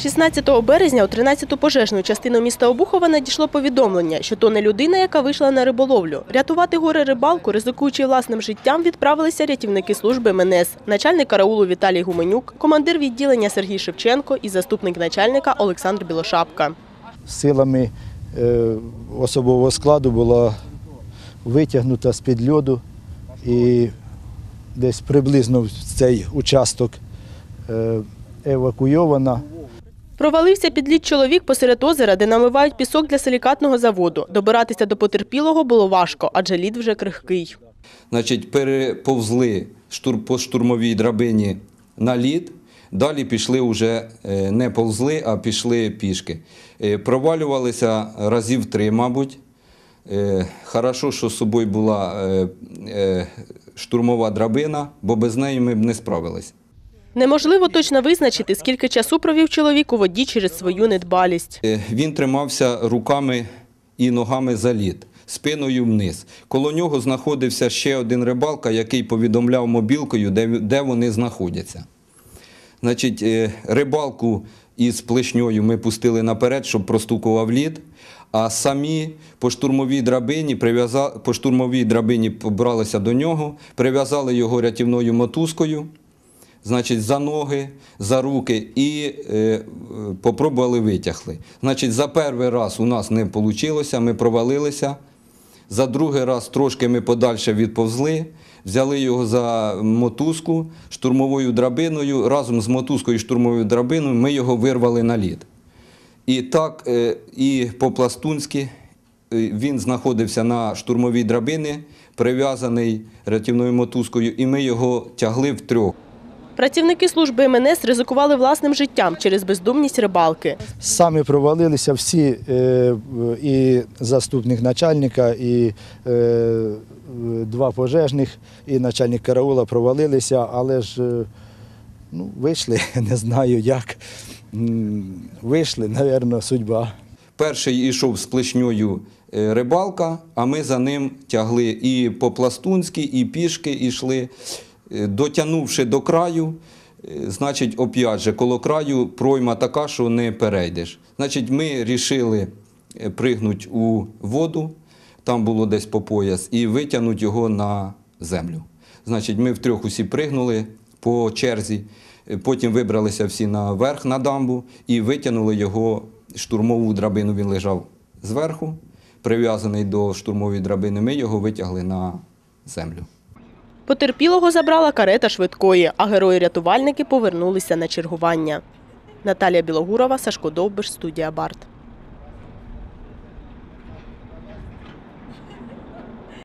16 березня у 13-ту пожежну частину міста Обухова надійшло повідомлення, що то не людина, яка вийшла на риболовлю. Рятувати горе рибалку, ризикуючи власним життям, відправилися рятівники служби МНС, начальник караулу Віталій Гуменюк, командир відділення Сергій Шевченко і заступник начальника Олександр Білошапка. силами е, особового складу була витягнута з-під льоду і десь приблизно в цей участок е, евакуйована. Провалився під лід чоловік посеред озера, де намивають пісок для силікатного заводу. Добиратися до потерпілого було важко, адже лід вже крихкий. Значить, переповзли по штурмовій драбині на лід. Далі пішли вже е, не повзли, а пішли пішки. Е, Провалювалися разів три, мабуть. Е, Хорошо, що з собою була штурмова драбина, бо без неї ми б не справились. Неможливо точно визначити, скільки часу провів чоловік у воді через свою недбалість. Е, Він тримався руками і ногами за лід, спиною вниз. Коло нього знаходився ще один рибалка, який повідомляв мобілкою, де, вони знаходяться. Значить, е, рибалку із плешньою ми пустили наперед, щоб простукував лід. А самі по штурмовій драбині по штурмовій драбині побралися до нього, прив'язали його рятівною мотузкою значить, за ноги, за руки і е, попробували витягли. Значить, за перший раз у нас не вийшло, ми провалилися. За другий раз трошки ми подальше відповзли, взяли його за мотузку штурмовою драбиною. Разом з мотузкою і штурмовою драбиною ми його вирвали на лід. І так, е, і по-пластунськи е, він знаходився на штурмовій драбині, прив'язаний рятівною мотузкою, і ми його тягли втрьох. Працівники служби МНС ризикували власним життям через бездумність рибалки. Самі провалилися всі, е, і заступник начальника, і е, два пожежних, і начальник караула провалилися, але ж е, ну, вийшли, не знаю як. Вийшли, мабуть, судьба. Перший йшов з плешньою рибалка, а ми за ним тягли і по-пластунськи, і пішки йшли. Е, Дотягнувши до краю, е, значить, оп'ять же, коло краю пройма така, що не перейдеш. Значить, ми вирішили пригнути у воду, там було десь по пояс, і витягнути його на землю. Значить, ми втрьох усі пригнули по черзі, е, потім вибралися всі наверх на дамбу і витягнули його штурмову драбину. Він лежав зверху, прив'язаний до штурмової драбини. Ми його витягли на землю. Потерпілого забрала карета швидкої, а герої-рятувальники повернулися на чергування. Наталія Білогурова, Сашко Довбиш, студія Барт.